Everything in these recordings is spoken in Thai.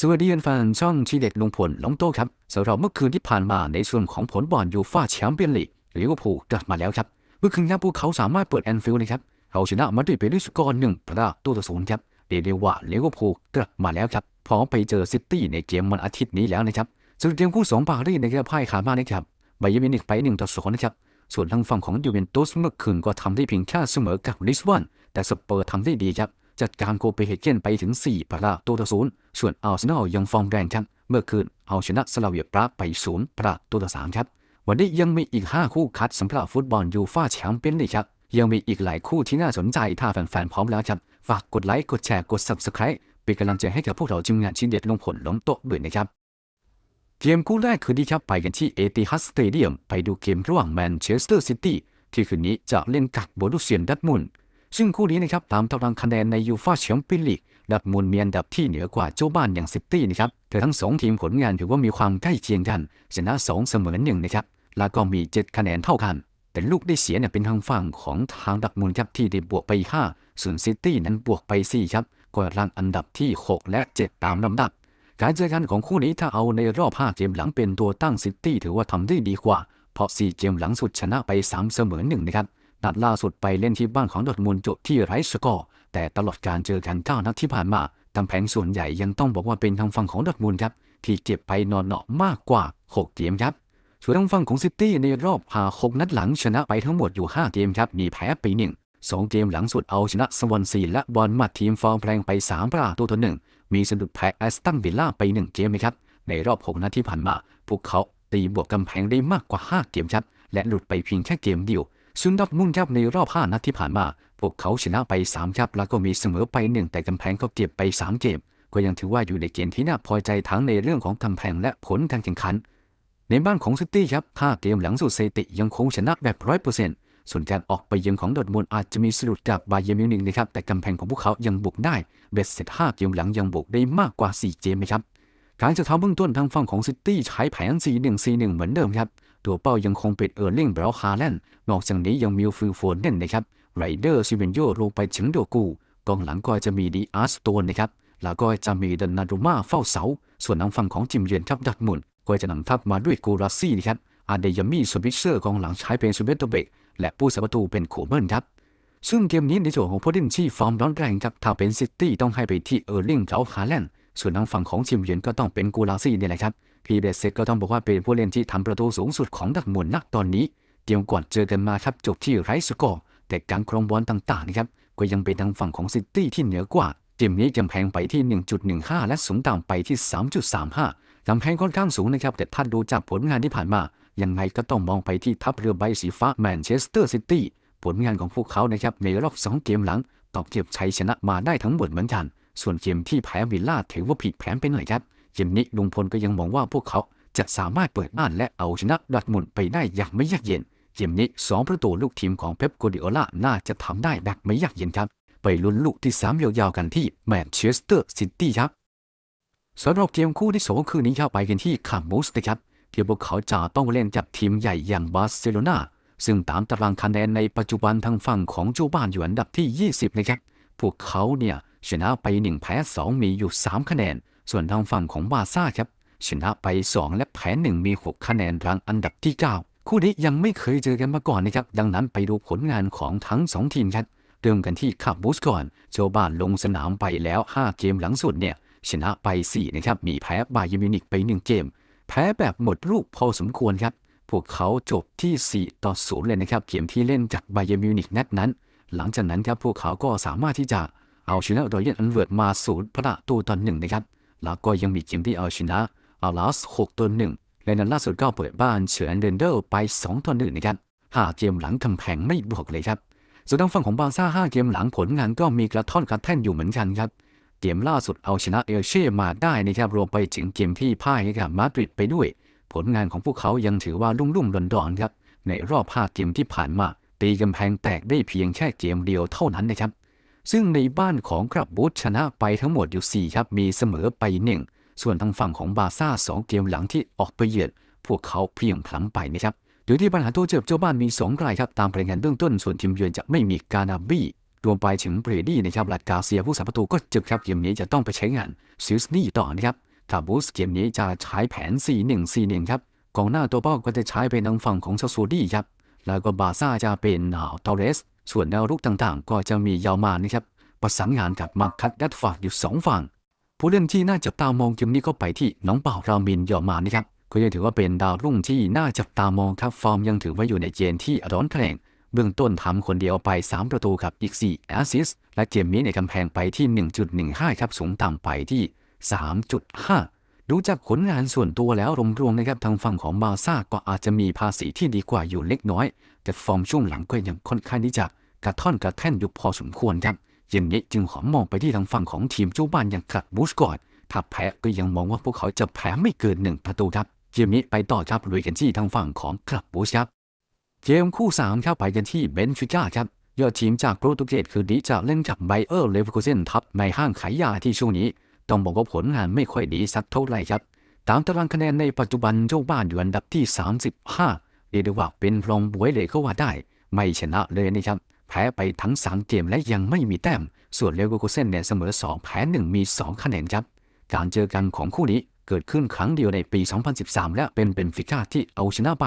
สวัสดีแฟนช่องทีเด็ดลุงพลลงโต้ครับสำหรับเมื่อคืนที่ผ่านมาในส่วนของผลบอลยูฟ่าแชมเปี้ยนลีกลิเวอร์พูลกลับมาแล้วครับ เมื่อคืนครับพวกเขาสามารถเปิดแอนฟิลด์นะครับเขาชนะมาดริดไปด้วยสกอร์หนึ่งประตูต่อศูนย์ครับเรียกว่าลิเวอร์พูลกลับมาแล้วครับพร้อมไปเจอซิตี้ในเกมวันอาทิตย์นี้แล้วนะครับส่วนเกมคู่สองปารีสนะครับพ่ายขาดมานะครับไบเยอร์มินิกไปหนึ่งต่อศูนย์นะครับส่วนทางฝั่งของยูเวนตุสเมื่อคืนก็ทำได้เพียงแค่เสมอกับลิสบอนแต่สเปอร์ทำได้ดีครับ จัดการโคเปนเฮเกนไปถึง 4 ประตูต่อศูนย์ส่วนอาร์เซนอลยังฟอร์มแรงครับเมื่อคืนเอาชนะสลาเวียปราไปศูนย์ประตูต่อสามครับ วันนี้ยังมีอีก 5 คู่คัดสำหรับฟุตบอลยูฟ่าแชมเปี้ยนลีกครับยังมีอีกหลายคู่ที่น่าสนใจถ้าแฟนๆพร้อมแล้วครับ ฝากกดไลค์กดแชร์กด Subscribe เป็นกำลังใจให้กับพวกเราทีมงานชิ้นเด็ดลงผลล้มโต๊ะด้วยนะครับเกมคู่แรกคืนนี้ครับไปกันที่เอติฮัดสเตเดียมไปดูเกมระหว่างแมนเชสเตอร์ซิตี้ที่คืนนี้จะเล่นกับโบรุเซียนดัตมุนด์ ซึ่งคู่นี้นะครับตามตารางคะแนนในยูฟ่าแชมเปี้ยนลีกดัตมุนด์มีอันดับที่เหนือกว่าเจ้าบ้านอย่างซิตี้นะครับแต่ทั้งสองทีมผลงานถือว่ามีความใกล้เคียงกัน ชนะสองเสมอหนึ่งนะครับ แล้วก็มี 7 คะแนนเท่ากัน แต่ลูกได้เสียเนี่ยเป็นทางฝั่งของทางดัตมุนด์ครับที่ได้บวกไป 5 ส่วนซิตี้นั้นบวกไป 4 ครับก็รังอันดับที่ 6 และ 7 ตามลำดับ การเจอกันของคู่นี้ถ้าเอาในรอบ 5 เกมหลังเป็นตัวตั้งซิตี้ถือว่าทำได้ดีกว่า เพราะ 4 เกมหลังสุดชนะไป 3 เสมอ1นะครับ นัดล่าสุดไปเล่นที่บ้านของดอทมุนด์จบที่ไรสกอร์แต่ตลอดการเจอกัน9นัดที่ผ่านมาตำแผงส่วนใหญ่ยังต้องบอกว่าเป็นทางฝั่งของดอทมุนด์ครับ ที่เก็บไปนอนเนาะมากกว่า 6 เกมครับส่วนทางฝั่งของซิตี้ในรอบพา6นัดหลังชนะไปทั้งหมดอยู่ 5 เกมครับ มีแพ้ไปหนึ่งสองเกมหลังสุดเอาชนะสวอนซีและบอลมัดทีมฟอร์มแรงไป 3 ประตูต่อหนึ่งมีสะดุดแพ้แอสตันวิลล่าไป 1 เกมนะครับ ในรอบ6นัดที่ผ่านมา พวกเขาตีบวกกำแพงได้มากกว่า 5 เกมครับ และหลุดไปเพียงแค่เกมเดียว ซึ่งดอร์ทมุนด์ครับในรอบ 5 นัดที่ผ่านมา พวกเขาชนะไป3ครับแล้วก็มีเสมอไป 1 แต่กำแพงก็เก็บไป 3 เกมก็ยังถือว่าอยู่ในเกณฑ์ที่น่าพอใจทั้งในเรื่องของกำแพงและผลการแข่งขัน ในบ้านของซิตี้ครับ5เกมหลังสุดสถิติยังคงชนะแบบ100%ส่วนการออกไปเยือนของดอทมุนอาจจะมีสะดุดจากบาเยร์มิวนิกนะครับแต่กำแพงของพวกเขายังบุกได้เบ็ดเสร็จ5เกมหลังยังบุกได้มากกว่า 4 เกมนะครับการจะทำเบื้องต้นทางฝั่งของซิตี้ใช้แผน 4-1-4-1 เหมือนเดิมครับ ตัวเป้ายังคงเป็นเออร์ลิงเบรลฮาแลนด์นอกจากนี้ยังมีฟิลโฟนเน่นนะครับไรเดอร์ซิเวนโยลงไปถึงโดกูกองหลังก็จะมีดีอาร์สโตนนะครับแล้วก็จะมีเดนนารุมาเฝ้าเสา ส่วนทางฝั่งของจิมเยือนครับดัตมุนก็จะนำทัพมาด้วยกูราซี่นะครับอาเดยามีสวิเซอร์กองหลังใช้เป็นซูเบโตเบกและผู้สัประตูเป็นโคเบิลครับซึ่งเกมนี้ในส่วนของผู้เล่นที่ฟอร์มร้อนแรงครับถ้าเป็นซิตี้ต้องให้ไปที่เออร์ลิงเบรลฮาแลนด์ส่วนทางฝั่งของจิมเยือนก็ต้องเป็นกูราซี่นี่แหละครับ พีเบสเซตก็ต้องบอกว่าเป็นผู้เล่นที่ทำประตูสูงสุดของดักมุนนักตอนนี้เกมก่อนเจอกันมาครับจบที่ไรสกอร์แต่การครองบอลต่างๆนะครับก็ยังเป็นทางฝั่งของซิตี้ที่เหนือกว่าเกมนี้กำแพงไปที่ 1.15 และสูงต่ำไปที่ 3.35กำแพงค่อนข้างสูงนะครับ แต่ถ้าดูจากผลงานที่ผ่านมา ยังไงก็ต้องมองไปที่ทัพเรือใบสีฟ้าแมนเชสเตอร์ซิตี้ผลงานของพวกเขานะครับในรอบสองเกมหลังตอบเก็บชัยชนะมาได้ทั้งหมดเหมือนกัน ส่วนเกมที่แพ้วิลล่าถือว่าผิดแผนไปหน่อยครับ เกมนี้ลุงพลก็ยังมองว่าพวกเขาจะสามารถเปิดบ้านและเอาชนะดอร์ทมุนไปได้อย่างไม่ยากเย็นเกมนี้สองประตูลูกทีมของเป๊ปโกดิโอลาน่าจะทำได้แบบไม่ยากเย็นครับ ไปลุ้นลูกที่สามยาวๆกันที่แมนเชสเตอร์ซิตี้ครับสำหรับเกมคู่ที่สองคืนนี้ครับไปกันที่คามูสนะครับที่พวกเขาจะต้องเล่นกับทีมใหญ่อย่างบาร์เซโลนาซึ่งตามตารางคะแนนในปัจจุบันทางฝั่งของเจ้าบ้านอยู่อันดับที่ 20 นะครับ พวกเขาเนี่ยชนะไป 1 แพ้ 2 มีอยู่ 3 คะแนน ส่วนทางฝั่งของบาซ่าครับ ชนะไป 2 และแพ้1มี 6 คะแนนรังอันดับที่ 9 คู่นี้ยังไม่เคยเจอกันมาก่อนนะครับ ดังนั้นไปดูผลงานของทั้ง 2 ทีมครับเริ่มกันที่คาบูสก่อนโจบ้านลงสนามไปแล้ว 5 เกมหลังสุดเนี่ยชนะไป 4 นะครับ มีแพ้บาเยมิวนิกไป 1 เกม แพ้แบบหมดลูกพอสมควรครับ พวกเขาจบที่ 4 ต่อ 0 เลยนะครับ เกมที่เล่นจากบาเยมิวนิกนัดนั้น หลังจากนั้นครับพวกเขาก็สามารถที่จะเอาชนะรอยัลอันเวิร์ดมาศูนย์ประตูต่อหนึ่งนะครับ แล้วก็ยังมีเกมที่เอาชนะอาลาส6ต่อหนึ่งและนัดล่าสุดก็เปิดบ้านเฉือนเดนเดอร์ไป2ต่อหนึ่งนะครับห้าเกมหลังกำแพงไม่บวกเลยครับ ส่วนทางฝั่งของบาร์ซ่าห้าเกมหลังผลงานก็มีกระท่อนกระแท่นอยู่เหมือนกันครับ เกมล่าสุดเอาชนะเอลเช่มาได้นะครับรวมไปถึงเกมที่พ่ายให้กับมาดริดไปด้วย ผลงานของพวกเขายังถือว่ารุ่งรุ่งดอนดอนๆครับในรอบ5เกมที่ผ่านมา ตีกำแพงแตกได้เพียงแค่เกมเดียวเท่านั้นนะครับ ซึ่งในบ้านของกรับบูธชนะไปทั้งหมดอยู่ 4 ครับ มีเสมอไป1ส่วนทางฝั่งของบาซ่า2 เกมหลังที่ออกไปเยือนพวกเขาเพียงพล้ำไปนะครับโดยที่ปัญหาตัวเจ็บเจ้าบ้านมี2รายครับตามรายงานเบื้องต้น ส่วนทีมเยือนจะไม่มีกานาบี้รวมไปถึงเบรดี้นะครับหลัดกาเซียผู้สาประตูก็เจ็บครับเกมนี้จะต้องไปใช้งานซิลส์นี่ต่อนะครับถ้าบูสเกมนี้จะใช้แผน 4-1-4-1 ครับกองหน้าตัวเป้าก็จะใช้เป็นทางฝั่งของซาซูดี้ครับแล้วก็บาซ่าจะเป็นอ่าตอเรส ส่วนแนวรุกต่างๆ ก็จะมียาวมานะครับ ประสานงานกับมาคัดดัดฝากอยู่สองฝั่ง ผู้เล่นที่น่าจับตามองเกมนี้ก็ไปที่น้องเป่ารามินยอมานะครับก็ยังถือว่าเป็นดาวรุ่งที่น่าจับตามองครับฟอร์มยังถือว่าอยู่ในเกณฑ์ที่ร้อนแรงเบื้องต้นทำคนเดียวไป 3 ประตูครับอีก4แอสซิสและเกมนี้ในกำแพงไปที่ 1.15 ครับสูงต่ำไปที่ 3.5 ดูจากผลงานส่วนตัวแล้วรวมๆนะครับทางฝั่งของบาซ่าก็อาจจะมีภาษีที่ดีกว่าอยู่เล็กน้อย แต่ฟอร์มช่วงหลังก็ยังค่อนข้างที่จะกระท่อนกระแท่นอยู่พอสมควรครับอย่างนี้จึงขอมองไปที่ทางฝั่งของทีมเจ้าบ้านอย่างกลัดบูสก่อน ถ้าแพ้ก็ยังมองว่าพวกเขาจะแพ้ไม่เกินหนึ่งประตูครับเกมนี้ไปต่อครับลุยกันที่ทางฝั่งของกลับบูสครับเกมคู่3ครับไปกันที่เบนฟิก้าครับยอดทีมจากโปรตุเกสคือดีจะเล่นกับไบเออร์เลเวอร์คูเซนทับในห้างขายยาที่ช่วงนี้ ต้องบอกว่าผลงานไม่ค่อยดีสักเท่าไหร่ครับ ตามตารางคะแนนในปัจจุบันเจ้าบ้านอยู่อันดับที่ 35 เรียกได้ว่าเป็นรองบวยเลยก็ว่าได้ ไม่ชนะเลยนะครับแพ้ไปทั้ง3เกมและยังไม่มีแต้ม ส่วนเลเวอร์คูเซนเนี่ยเสมอ 2 แพ้ 1 มี 2 คะแนนครับ การเจอกันของคู่นี้เกิดขึ้นครั้งเดียวในปี 2013 และเป็นเบนฟิก้าที่เอาชนะไป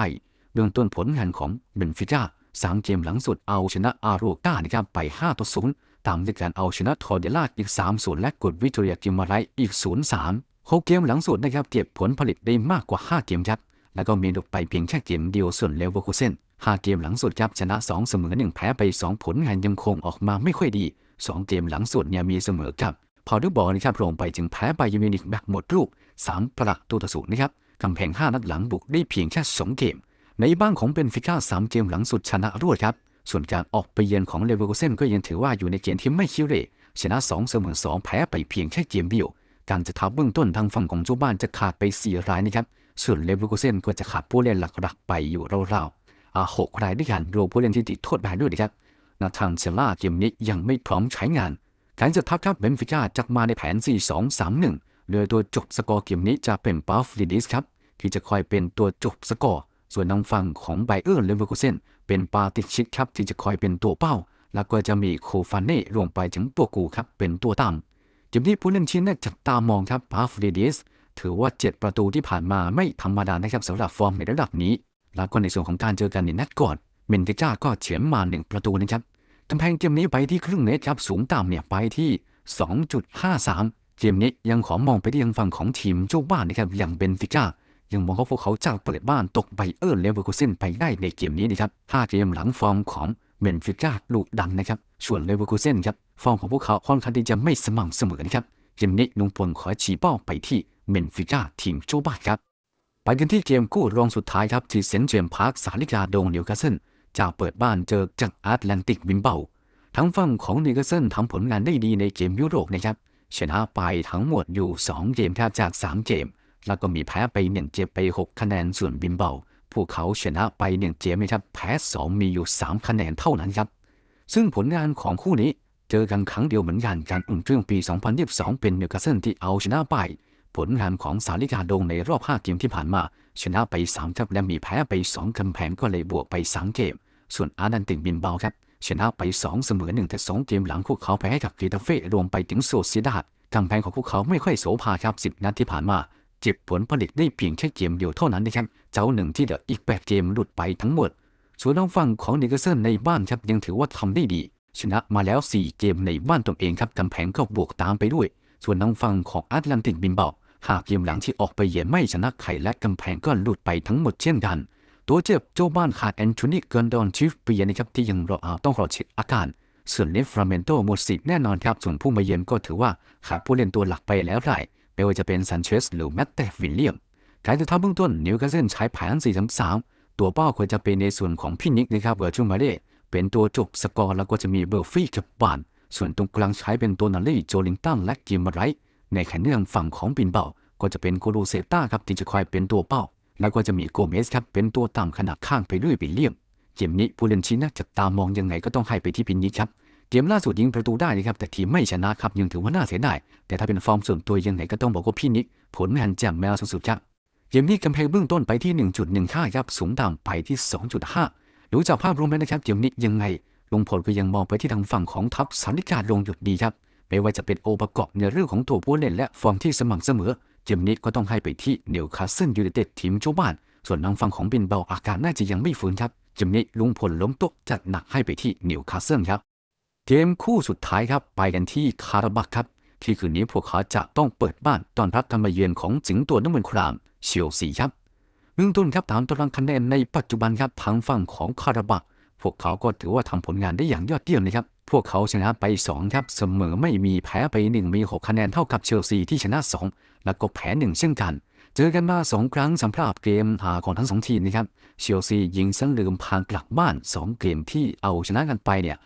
เบื้องต้นผลงานของเบนฟิก้าสามเกมหลังสุดเอาชนะอาโรก้านะครับไป 5 ต่อ 0 ตามด้วยการเอาชนะทอร์เดล่าอีก 3 0 และกดวิตอเรียกิมาไรอีก 0 3 6 เกมหลังสุดนะครับเก็บผลผลิตได้มากกว่า 5 เกมครับ แล้วก็มีดกไปเพียงแค่เกมเดียวส่วนเลเวอร์คูเซน5เกมหลังสุดครับชนะ 2 เสมอ 1 แพ้ไป 2 ผลงานยังคงออกมาไม่ค่อยดี 2 เกมหลังสุดเนี่ยมีเสมอกับพอดูบอลนะครับลงไปจึงแพ้ไปยูมินิกแบบหมดลูก 3 ประตูต่อศูนย์นะครับกำแพง 5 นัดหลังบุกได้เพียงแค่ 2 เกม ในบ้านของเบนฟิก้า3 เกมหลังสุดชนะรวดครับ ส่วนการออกไปเยือนของเลเวอร์คูเซนก็ยังถือว่าอยู่ในเกณฑ์ที่ไม่คิวเรชนะ 2 เสมอ 2 แพ้ไปเพียงแค่เกมเดียว การจะทับเบื้องต้นทางฝั่งของเจ้าบ้านจะขาดไป 4 รายนะครับ ส่วนเลเวอร์คูเซนก็จะขาดผู้เล่นหลักๆ ไปอยู่ราวๆอ่าหกรายด้วยกันรวมผู้เล่นที่ติดโทษแบนด้วยนะครับนาธานเซล่าเกมนี้ยังไม่พร้อมใช้งาน การจะทับครับเบนฟิก้าจะมาในแผน 4-2-3-1โดยตัวจบสกอร์เกมนี้จะเป็นปาฟลิดิสครับที่จะคอยเป็นตัวจบสกอร์ ส่วนทางฝั่งของไบเออร์เลเวอร์คูเซนเป็นปาติชิตครับที่จะคอยเป็นตัวเป้า แล้วก็จะมีโคฟานเน่รวมไปถึงตัวกูครับเป็นตัวตาม เกมนี้ผู้เล่นชิ้นแรกจับตามองครับปาฟลิดิสถือว่า 7 ประตูที่ผ่านมาไม่ธรรมดานะครับสำหรับฟอร์มในระดับนี้ แล้วก็ในส่วนของการเจอกันในนัดก่อนเมนเทจ้าก็เฉือนมา 1 ประตูนะครับกำแพงเกมนี้ไปที่ครึ่งเมตรครับสูงต่ำเนี่ยไปที่ 2.53 เกมนี้ยังขอมองไปที่ยังฝั่งของทีมเจ้าบ้านนะครับอย่างเบนฟิก้ายังมองว่าพวกเขาจะเปิดบ้านตกไบเออร์เลเวอร์คูเซนไปได้ในเกมนี้นะครับ5เกมหลังฟอร์มของ เบนฟิก้าลูกดันนะครับส่วนเลเวอร์คูเซนครับฟอร์มของพวกเขาค่อนข้างที่จะไม่สม่ำเสมอนะครับเกมนี้ลุงพลขอชี้เป้าไปที่เบนฟิก้าทีมเจ้าบ้าครับไปกันที่เกมคู่รองสุดท้ายครับที่เซนต์เจมส์พาร์คสาลิกาโดงนิวคาสเซิลจะเปิดบ้านเจอจากแอตแลนติกวิมเบิลทั้งฝั่งของนิวคาสเซิลทำผลงานได้ดีในเกมยุโรปนะครับชนะไปทั้งหมดอยู่ 2 เกมแทบจาก 3 เกม แล้วก็มีแพ้ไป1เกมไป 6 คะแนนส่วนบิมเบิล พวกเขาชนะไป1เกมนะครับแพ้2มีอยู่3คะแนนเท่านั้นครับ ซึ่งผลงานของคู่นี้เจอกันครั้งเดียวเหมือนกันการอุ่นเครื่องปี 2022 เป็นนิวคาสเซิลที่เอาชนะไป ผลงานของสาลิกาโดงในรอบ 5 เกมที่ผ่านมา ชนะไป 3 ครับ และมีแพ้ไป 2กำแพงก็เลยบวกไป 3 เกม ส่วนอาดันติกบินเบาครับชนะไป 2 เสมอ1แต่ 2 เกมหลังพวกเขาแพ้กับกีตาเฟ่รวมไปถึงโซเซียดาดกำแพงของพวกเขาไม่ค่อยโสภาครับ 10 นัดที่ผ่านมา เจ็บผลผลิตได้เพียงแค่เกมเดียวเท่านั้นนะครับ เจ้าหนึ่งที่เหลืออีก 8 เกมหลุดไปทั้งหมด ส่วนทางฝั่งของนิกเซนในบ้านครับยังถือว่าทำได้ดี ชนะมาแล้ว 4 เกมในบ้านตนเองครับกำแพงก็บวกตามไปด้วย ส่วนทางฝั่งของแอตแลนติกบินเบาหากเกมหลังที่ออกไปเยือนไม่ชนะไข่และกำแพงก็หลุดไปทั้งหมดเช่นกัน ตัวเจ็บโจบ้านขาดแอนโทนีเกินดอนชิฟเปียนะครับที่ยังรออาต้องรอเช็คอาการส่วนเลฟราเมนโตหมดสิทธิ์แน่นอนครับ ส่วนผู้มาเยือนก็ถือว่าขาดผู้เล่นตัวหลักไปแล้วไร ไม่ว่าจะเป็นซันเชสหรือแมตเตวิลเลียม การจะทำเบื้องต้นนิวคาสเซิลใช้แผน 4-3-3 ตัวเป้าควรจะเป็นในส่วนของพี่นิกนะครับเบอร์จูมาเล่เป็นตัวจบสกอร์แล้วก็จะมีเบอร์ฟี่กับบาน ส่วนตรงกลางใช้เป็นตัวนาลี่โจลิงตันและกิมมาไรในแขนเนื่องฝั่งของบินเบาก็จะเป็นโกลูเซต้าครับที่จะคอยเป็นตัวเป้า แล้วก็จะมีโกเมสครับเป็นตัวต่ำขนาดข้างไปด้วยวิลเลียมเกมนี้ผู้เล่นชี้น่าจะตามองยังไงก็ต้องให้ไปที่พินิจครับ เกมล่าสุดยิงประตูได้นะครับแต่ทีมไม่ชนะครับยังถือว่าน่าเสียดายแต่ถ้าเป็นฟอร์มส่วนตัวยังไงก็ต้องบอกว่าพี่นิกผลงานแจ่มแมวสุดๆครับเกมนี้กำแพงเบื้องต้นไปที่ 1.15ครับสูงต่ำไปที่ 2.5ดูจากภาพรวมแล้วนะครับเกมนี้ยังไงลงผลก็ยังมองไปที่ทางฝั่งของทัพสันนิการลงหยุดดีครับไม่ว่าจะเป็นโอประกอบในเรื่องของตัวผู้เล่นและฟอร์มที่สม่ำเสมอเกมนี้ก็ต้องให้ไปที่เนวคาสเซิลยูไนเต็ดทีมเจ้าบ้าน ส่วนทางฝั่งของบินเบาอาการน่าจะยังไม่ฟื้นครับเกมนี้ลุงพลล้มโต๊ะจัดหนักให้ไปที่นิวคาสเซิลครับ เกมคู่สุดท้ายครับไปกันที่คาราบักครับ ที่คืนนี้พวกเขาจะต้องเปิดบ้านต้อนรับการมเยือนของสิงตัวน้ำมันครามเชียวซีครับเบื้องต้นครับตามตารางคะแนนในปัจจุบันครับทางฝั่งของคาราบักพวกเขาก็ถือว่าทำผลงานได้อย่างยอดเยี่ยมเลยครับ พวกเขาชนะไป 2 ครับ เสมอไม่มีแพ้ไป 1 มี 6 คะแนนเท่ากับเชลซีที่ชนะ 2 แล้วก็แพ้ 1 เช่นกัน เจอกันมา 2 ครั้งสำหรับเกมหาของทั้งสองทีมนะครับ เชลซียิงสันลืมพานกลับบ้าน 2 เกมที่เอาชนะกันไปเนี่ย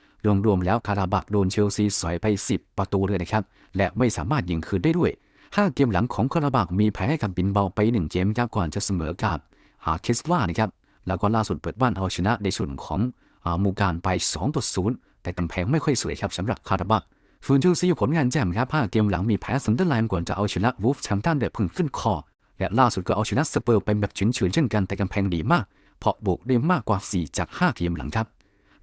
รวมๆแล้วคาราบักโดนเชลซีสอยไป 10 ประตูเลยนะครับ และไม่สามารถยิงคืนได้ด้วย 5 เกมหลังของคาราบักมีแพ้ให้กับบินเบาไป 1 เกมครับก่อนจะเสมอกับฮาคิสว่านะครับ แล้วก็ล่าสุดเปิดบ้านเอาชนะในส่วนของอามูการไป2ต่อ0แต่กำแพงไม่ค่อยสวยครับสำหรับคาราบักฟูนเชลซีผลงานแจ่มครับ5เกมหลังมีแพ้ซันเดอร์แลน์ก่อนจะเอาชนะวูฟแชมป์ตันเดพึ่งขึ้นคอและล่าสุดก็เอาชนะสเปอร์ไปแบบฉุนเฉียนเช่นกันแต่กำแพงดีมาก เพราะบุกได้มากกว่า 4 จาก 5 เกมหลังครับ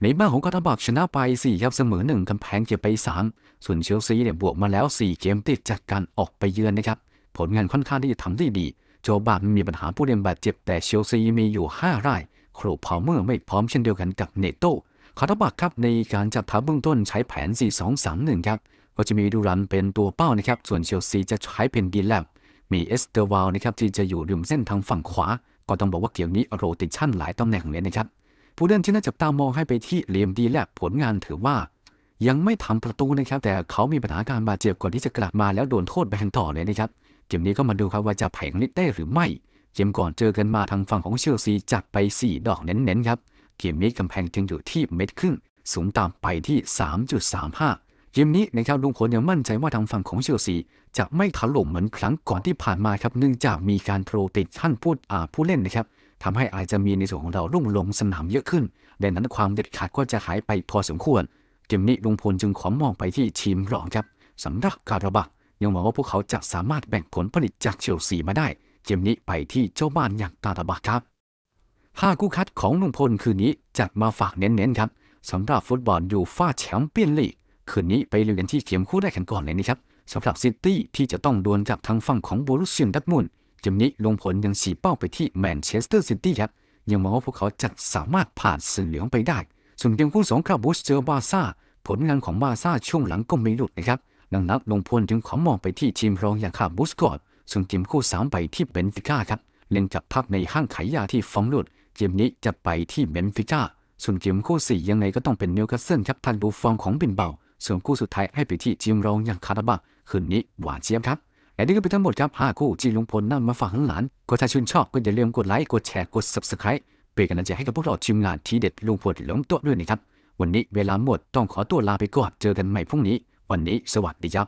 ในบ้านของคาราบักชนะไป 4 ครับเสมอ 1กำแพงเก็บไป 3 ส่วนเชลซีเนี่ยบวกมาแล้ว 4 เกมติดจากการออกไปเยือนนะครับ ผลงานค่อนข้างที่จะทำได้ดี โจบาร์มีปัญหาผู้เล่นบาดเจ็บแต่เชลซีมีอยู่ 5 ราย โครพาวเมอร์ไม่พร้อมเช่นเดียวกันกับเนโต้คาราบักครับในการจับทัพเบื้องต้นใช้แผน 4-2-3-1 ครับ ก็จะมีดูรันเป็นตัวเป้านะครับ ส่วนเชลซีจะใช้เป็นดีแลบมีเอสเตอร์วาลนะครับที่จะอยู่ริมเส้นทางฝั่งขวา ก็ต้องบอกว่าเกมนี้โรติชันหลายตำแหน่งเลยนะครับ ผู้เล่นที่น่าจับตามองให้ไปที่เลียมดีแลบผลงานถือว่า ยังไม่ทำประตูนะครับ แต่เขามีปัญหาการบาดเจ็บก่อนที่จะกลับมาแล้วโดนโทษแบนต่อเลยนะครับเกมนี้ก็มาดูครับว่าจะแผงลิดได้หรือไม่เกมก่อนเจอกันมาทางฝั่งของเชลซีจัดไป 4 ดอกเน้นๆครับเกมนี้กำแพงจึงอยู่ที่เม็ดครึ่งสูงต่ำไปที่ 3.35 เกมนี้นะครับลุงพลยังมั่นใจว่าทางฝั่งของเชลซีจะไม่ถล่มเหมือนครั้งก่อนที่ผ่านมาครับเนื่องจากมีการโปรติดท่านพูดอาผู้เล่นนะครับ ทำให้อาจจะมีในส่วนของเราลุ่งลงสนามเยอะขึ้น ดังนั้นความเด็ดขาดก็จะหายไปพอสมควร เกมนี้ลุงพลจึงขอมองไปที่ทีมรองครับสำหรับการระบายังหวังว่าพวกเขาจะสามารถแบ่งผลผลิตจากเชลซีมาได้ เกมนี้ไปที่เจ้าบ้านอย่างตาตาบาครับห้าคู่คัดของลุงพลคืนนี้จัดมาฝากเน้นๆครับสำหรับฟุตบอลยูฟ่าแชมเปี้ยนลีกคืนนี้ไปเรียนที่เข็มคู่ได้กันก่อนเลยนะครับสำหรับซิตี้ที่จะต้องดวลกับทางฝั่งของบรุสเซียนดัตมุน เกมนี้ลงพลยังชี้เป้าไปที่แมนเชสเตอร์ซิตี้ครับ ยังมองว่าพวกเขาจะสามารถผ่านสีเหลืองไปได้ ส่วนเกมคู่สองครับบูสเจอบาซ่า ผลงานของบาซ่าช่วงหลังก็ไม่หลุดนะครับ ดังนั้นลงพลจึงขอมองไปที่ทีมรองอย่างคาบูสก่อน ส่วนเกมคู่สามไปที่เบนฟิก้าครับ เล่นกับพักในห้างขายยาที่ฟองลุด เกมนี้จะไปที่เบนฟิก้า ส่วนเกมคู่สี่ยังไงก็ต้องเป็นนิวคาสเซิลครับทันบูฟองของบินเบา ส่วนคู่สุดท้ายให้ไปที่ทีมรองอย่างคาราบาคืนนี้หวานเจี๊ยบครับ และนี่ก็เป็นทั้งหมดครับ5คู่ที่ลุงพลนำมาฝากหลานก็ถ้าชื่นชอบก็อย่าลืมกดไลค์กดแชร์กด subscribe เป็นกำลังใจให้กับพวกเราทีมงานทีเด็ดลุงพลล้มตัวด้วยนะครับวันนี้เวลาหมดต้องขอตัวลาไปก่อนเจอกันใหม่พรุ่งนี้ วันนี้สวัสดีครับ